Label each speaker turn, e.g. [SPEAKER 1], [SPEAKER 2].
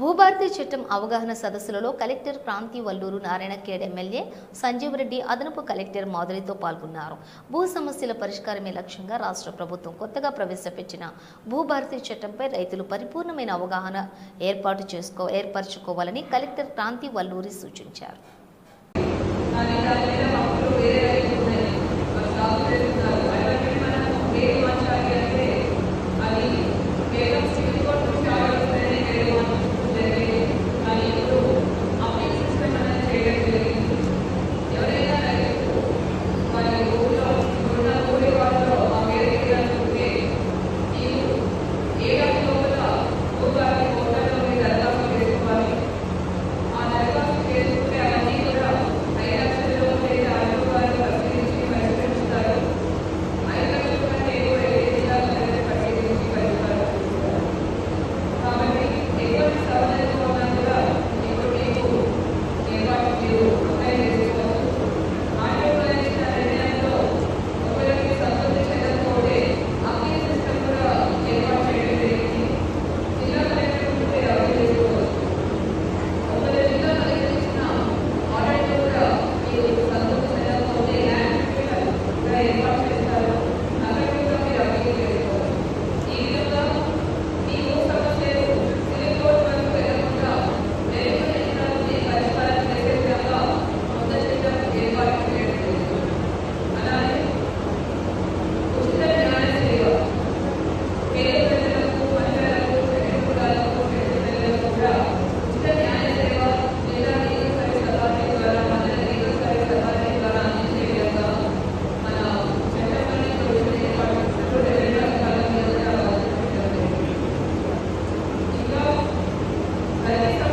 [SPEAKER 1] భూభారతి చట్టం అవగాహన సదస్సులలో కలెక్టర్ క్రాంతి వల్లూరు నారాయణ కేడ్ ఎమ్మెల్యే సంజీవ్ రెడ్డి అదనపు కలెక్టర్ మాధురితో పాల్గొన్నారు. భూ సమస్యల పరిష్కారమే లక్ష్యంగా రాష్ట్ర ప్రభుత్వం కొత్తగా ప్రవేశపెట్టిన భూభారతి చట్టంపై రైతులు పరిపూర్ణమైన అవగాహన ఏర్పాటు చేసుకో ఏర్పరచుకోవాలని కలెక్టర్ క్రాంతి వల్లూరి సూచించారు.
[SPEAKER 2] 네.